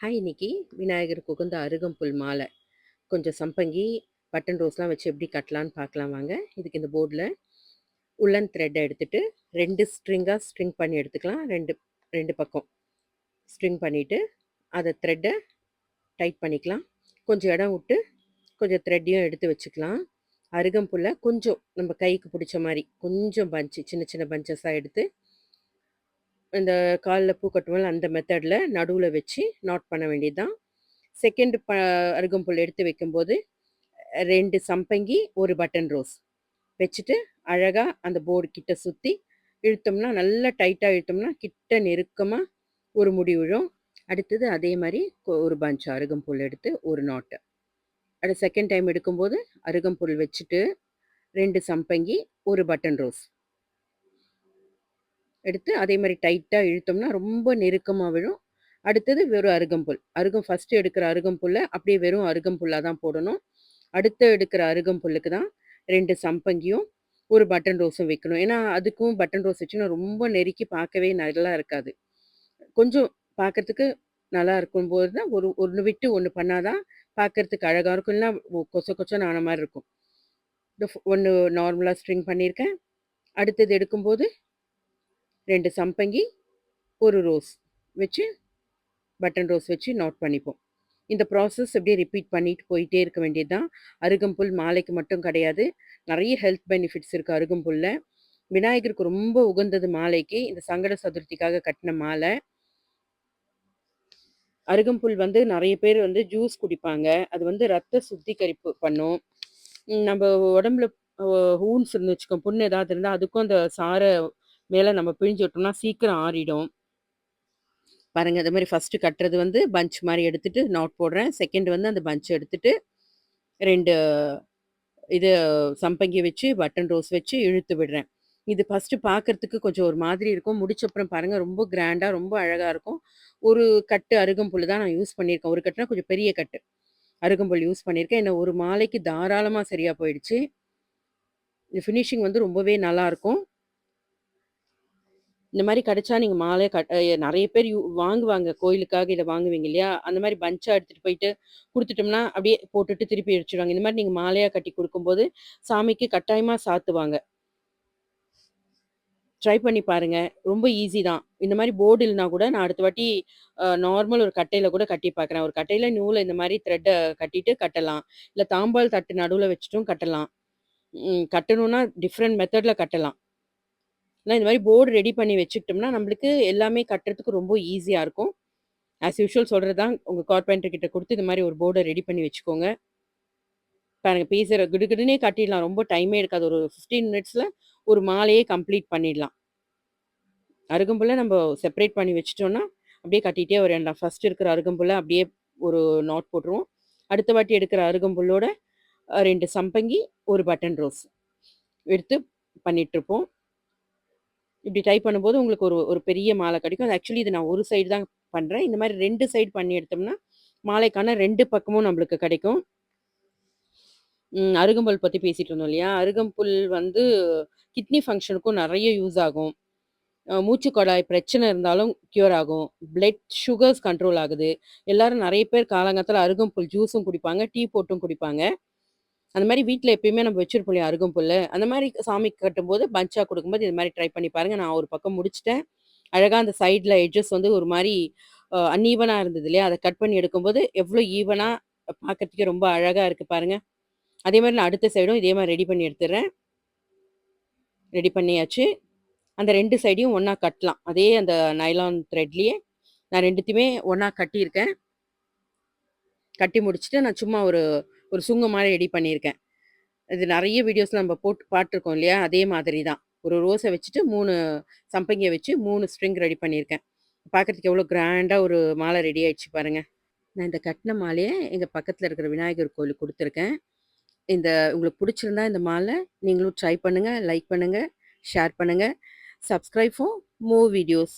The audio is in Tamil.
ஹாய் இன்னைக்கு விநாயகருக்கு உகந்த அருகம்புல் மாலை. கொஞ்சம் சம்பங்கி பட்டன் ரோஸ்லாம் வச்சு எப்படி கட்டலான்னு பார்க்கலாம் வாங்க. இதுக்கு இந்த போர்டில் உள்ளன் த்ரெட்டை எடுத்துகிட்டு ரெண்டு ஸ்ட்ரிங்காக ஸ்ட்ரிங் பண்ணி எடுத்துக்கலாம். ரெண்டு ரெண்டு பக்கம் ஸ்ட்ரிங் பண்ணிவிட்டு அதை த்ரெட்டை டைட் பண்ணிக்கலாம். கொஞ்சம் இடம் விட்டு கொஞ்சம் த்ரெட்டையும் எடுத்து வச்சுக்கலாம். அருகம்புல்லை கொஞ்சம் நம்ம கைக்கு பிடிச்ச மாதிரி கொஞ்சம் பஞ்சு சின்ன சின்ன பஞ்சஸாக எடுத்து இந்த காலில் பூ கட்டுவோம்ல அந்த மெத்தடில் நடுவில் வச்சு நாட் பண்ண வேண்டியது தான் செகண்ட் ப அருகம்புல் எடுத்து வைக்கும்போது ரெண்டு சம்பங்கி ஒரு பட்டன் ரோஸ் வச்சுட்டு அழகாக அந்த போர்டு கிட்ட சுற்றி இழுத்தோம்னா நல்லா டைட்டாக இழுத்தோம்னா கிட்ட நெருக்கமாக ஒரு முடி விழும். அடுத்தது அதே மாதிரி ஒரு பஞ்ச் அருகம்புல் எடுத்து ஒரு நாட்டு அடுத்து செகண்ட் டைம் எடுக்கும்போது அருகம்புல் வச்சுட்டு ரெண்டு சம்பங்கி ஒரு பட்டன் ரோஸ் எடுத்து அதே மாதிரி டைட்டாக இழுத்தோம்னா ரொம்ப நெருக்கமாக விழும். அடுத்தது வெறும் அருகம்புல். அருகம் ஃபஸ்ட்டு எடுக்கிற அருகம்புல்லை அப்படியே வெறும் அருகம்புல்லாக தான் போடணும். அடுத்து எடுக்கிற அருகம்புல்லுக்கு தான் ரெண்டு சம்பங்கியும் ஒரு பட்டன் ரோஸும் வைக்கணும். ஏன்னா அதுக்கும் பட்டன் ரோஸ் வச்சுன்னா ரொம்ப நெருக்கி பார்க்கவே நல்லா இருக்காது. கொஞ்சம் பார்க்கறதுக்கு நல்லா இருக்கும் போது தான் ஒரு ஒன்று விட்டு ஒன்று பண்ணாதான் பார்க்கறதுக்கு அழகாக இருக்கும். இல்லைன்னா ஒ- கொச கொச்சன்னு ஆன மாதிரி இருக்கும். ஒன்று நார்மலாக ஸ்ட்ரிங் பண்ணியிருக்கேன். அடுத்தது எடுக்கும்போது ரெண்டு சம்பங்கி ஒரு ரோஸ் வச்சு பட்டன் ரோஸ் வச்சு நோட் பண்ணிப்போம். இந்த ப்ராசஸ் அப்படியே ரிப்பீட் பண்ணிட்டு போயிட்டே இருக்க வேண்டியது தான் அருகம்புல் மாலைக்கு மட்டும் கிடையாது. நிறைய ஹெல்த் பெனிஃபிட்ஸ் இருக்குது அருகம்புல்ல விநாயகருக்கு ரொம்ப உகந்தது மாலைக்கு. இந்த சங்கட சதுர்த்திக்காக கட்டின மாலை. அருகம்புல் வந்து நிறைய பேர் வந்து ஜூஸ் குடிப்பாங்க. அது வந்து ரத்த சுத்திகரிப்பு பண்ணும். நம்ம உடம்புல ஹூன்ஸ் இருந்து வச்சுக்கோ புண்ணு ஏதாவது இருந்தால் அதுக்கும் அந்த சாரை மேலே நம்ம பிழிஞ்சு விட்டோம்னா சீக்கிரம் ஆறிடும். பாருங்கள் அது மாதிரி ஃபஸ்ட்டு கட்டுறது வந்து பஞ்ச் மாதிரி எடுத்துகிட்டு நாட் போடுறேன். செகண்ட் வந்து அந்த பஞ்ச் எடுத்துகிட்டு ரெண்டு இது சம்பங்கி வச்சு பட்டன் ரோஸ் வச்சு இழுத்து விடுறேன். இது ஃபஸ்ட்டு பார்க்கறதுக்கு கொஞ்சம் ஒரு மாதிரி இருக்கும். முடிச்சப்புறம் பாருங்கள் ரொம்ப கிராண்டாக ரொம்ப அழகாக இருக்கும். ஒரு கட்டு அருகம்புல் தான் நான் யூஸ் பண்ணியிருக்கேன். ஒரு கட்டுனா கொஞ்சம் பெரிய கட்டு. அருகம்புல் யூஸ் பண்ணியிருக்கேன். என்ன ஒரு மாலைக்கு தாராளமாக சரியாக போயிடுச்சு. இந்த ஃபினிஷிங் வந்து ரொம்பவே நல்லாயிருக்கும் இந்த மாதிரி கிடைச்சா நீங்க மாலையை கட் நிறைய பேர் யூ- வாங்குவாங்க. கோயிலுக்காக இதை வாங்குவீங்க இல்லையா? அந்த மாதிரி பஞ்சா எடுத்துட்டு போயிட்டு கொடுத்துட்டோம்னா அப்படியே போட்டுட்டு திருப்பி அடிச்சிடுவாங்க இந்த மாதிரி நீங்க மாலையா கட்டி கொடுக்கும்போது சாமிக்கு கட்டாயமா சாத்துவாங்க. ட்ரை பண்ணி பாருங்க. ரொம்ப ஈஸி தான். இந்த மாதிரி போர்டு இல்லைனா கூட நான் அடுத்த வாட்டி நார்மல் ஒரு கட்டையில கூட கட்டி பார்க்குறேன் ஒரு கட்டையில நூலை இந்த மாதிரி த்ரெட்டை கட்டிட்டு கட்டலாம். இல்லை தாம்பால் தட்டு நடுவில் வச்சுட்டும் கட்டலாம். கட்டணும்னா டிஃப்ரெண்ட் மெத்தட்ல கட்டலாம். ஆனால் இந்த மாதிரி போர்டு ரெடி பண்ணி வச்சுக்கிட்டோம்னா நம்மளுக்கு எல்லாமே கட்டுறதுக்கு ரொம்ப ஈஸியாக இருக்கும். ஆஸ் யூஷுவல் சொல்கிறது தான் உங்கள் கார்பெண்டர் கிட்ட கொடுத்து இந்த மாதிரி ஒரு போர்டை ரெடி பண்ணி வச்சுக்கோங்க. பாருங்க பீஸரை கிடுகிடுனே கட்டிடலாம். ரொம்ப டைமே இருக்காது. ஒரு ஃபிஃப்டீன் மினிட்ஸில் ஒரு மாலையே கம்ப்ளீட் பண்ணிடலாம். அருகம்புல்லை நம்ம செப்பரேட் பண்ணி வச்சிட்டோம்னா அப்படியே கட்டிகிட்டே வரேன்டா ஃபர்ஸ்ட் இருக்கிற அருகம்புல்லை அப்படியே ஒரு நாட் போட்டுருவோம். அடுத்த வாட்டி எடுக்கிற அருகம்புல்லோட ரெண்டு சம்பங்கி ஒரு பட்டன் ரோஸ் எடுத்து பண்ணிகிட்ருப்போம் இப்படி டைப் பண்ணும்போது உங்களுக்கு ஒரு ஒரு பெரிய மாலை கிடைக்கும். அது ஆக்சுவலி இது நான் ஒரு சைடு தான் பண்ணுறேன் இந்த மாதிரி ரெண்டு சைடு பண்ணி எடுத்தோம்னா மாலைக்கான ரெண்டு பக்கமும் நம்மளுக்கு கிடைக்கும். அருகம்புல் பற்றி பேசிட்டு இருந்தோம் இல்லையா? அருகம்புல் வந்து கிட்னி ஃபங்க்ஷனுக்கும் நிறைய யூஸ் ஆகும். மூச்சு குழாய் பிரச்சனை இருந்தாலும் க்யூர் ஆகும். பிளட் சுகர்ஸ் கண்ட்ரோல் ஆகுது. எல்லாரும் நிறைய பேர் காலங்காலத்தில் அருகம்புல் ஜூஸும் குடிப்பாங்க டீ போட்டும் குடிப்பாங்க. அந்த மாதிரி வீட்டில் எப்பயுமே நம்ம வச்சிருப்போம் இல்லையா அருகம்புல் அந்த மாதிரி சாமிக்கு கட்டும்போது பஞ்சா கொடுக்கும்போது இது மாதிரி ட்ரை பண்ணி பாருங்க. நான் ஒரு பக்கம் முடிச்சிட்டேன். அழகாக அந்த சைடில் எட்ஜஸ் வந்து ஒரு மாதிரி அன்ஈவனாக இருந்தது இல்லையா? அதை கட் பண்ணி எடுக்கும்போது எவ்வளோ ஈவனாக பார்க்கறதுக்கே ரொம்ப அழகாக இருக்குது பாருங்க. அதே மாதிரி நான் அடுத்த சைடும் இதே மாதிரி ரெடி பண்ணி எடுத்துடுறேன் ரெடி பண்ணியாச்சு. அந்த ரெண்டு சைடையும் ஒன்றா கட்டலாம். அதே அந்த நைலான் த்ரெட்லேயே நான் ரெண்டுத்தையுமே ஒன்றா கட்டியிருக்கேன். கட்டி முடிச்சுட்டு நான் சும்மா ஒரு ஒரு சுங்க மாதிரி ரெடி பண்ணியிருக்கேன். இது நிறைய வீடியோஸில் நம்ம போட்டு பாட்டிருக்கோம் இல்லையா? அதே மாதிரி தான். ஒரு ரோஸை வச்சுட்டு மூணு சம்பங்கியை வச்சு மூணு ஸ்ட்ரிங் ரெடி பண்ணியிருக்கேன். பார்க்கறதுக்கு எவ்வளோ கிராண்டாக ஒரு மாலை ரெடி ஆயிடுச்சு பாருங்கள் நான் இந்த கட்டின மாலையை எங்கள் பக்கத்தில் இருக்கிற விநாயகர் கோயிலுக்கு கொடுத்துருக்கேன். இந்த உங்களுக்கு பிடிச்சிருந்தா இந்த மாலை நீங்களும் ட்ரை பண்ணுங்கள் லைக் பண்ணுங்கள் ஷேர் பண்ணுங்கள் சப்ஸ்கிரைப் மூ வீடியோஸ்